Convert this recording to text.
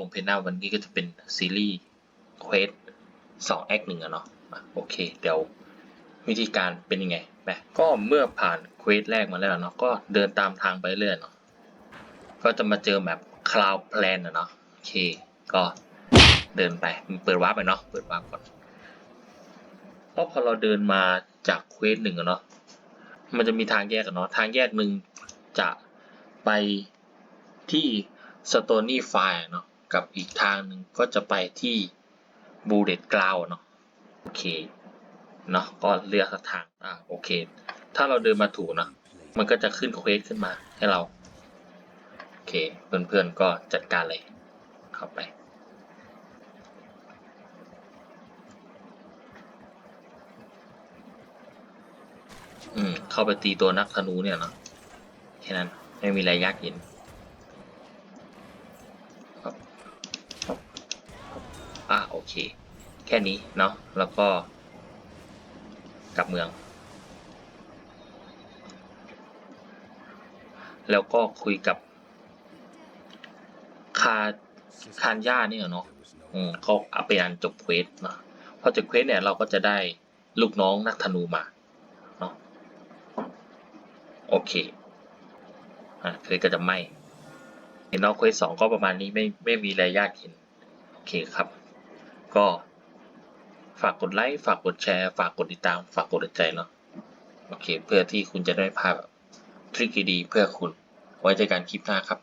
ผมเพนนาวันนี้ก็จะเป็นซีรีส์เควสสองแอคหนึ่งอะเนาะโอเค เดี๋ยววิธีการเป็นยังไงไปก็เมื่อผ่านเควสแรกมาแล้วเนาะก็เดินตามทางไปเรื่อยเนาะก็จะมาเจอแบบคลาวแพลนอะเนาะโอเค ก็เดินไปเปิดวาร์ปไปเนาะเปิดวาร์ปก่อนเพราะพอเราเดินมาจากเควสหนึ่งอะเนาะ มันจะมีทางแยกอะเนาะ ทางแยกหนึ่งจะไปที่สโตนี่ไฟเนาะ กับอีกทางหนึ่งก็จะไปที่บูเดตกราวเนาะโอเคเนาะก็เลือกสักทางอะโอเค ถ้าเราเดินมาถูกเนาะมันก็จะขึ้นเควสขึ้นมาให้เรา โอเค เพื่อนๆก็จัดการเลยเข้าไปอืมเข้าไปตีตัวนักธนูเนี่ยเนาะแค่นั้นไม่มีอะไรยากเย็นครับครับ อะโอเค แค่นี้เนาะแล้วก็ กลับเมือง แล้วก็คุยกับคาคานย่าเนี่ยเนาะอืมเขาเอาไปอันจบเควสเนาะพอจบเควสเนี่ยเราก็จะได้ลูกน้องนักธนูมาเนาะโอเคอะเควสก็จะไม่เห็นเนาะเควสสองก็ประมาณนี้ไม่ไม่มีอะไรยากเห็นโอเคครับ ก็ฝากกดไลค์ ฝากกดแชร์ ฝากกดติดตาม ฝากกดใจเนาะโอเค เพื่อที่คุณจะได้ภาพทริคดีๆเพื่อคุณ ไว้เจอกันคลิปหน้าครับ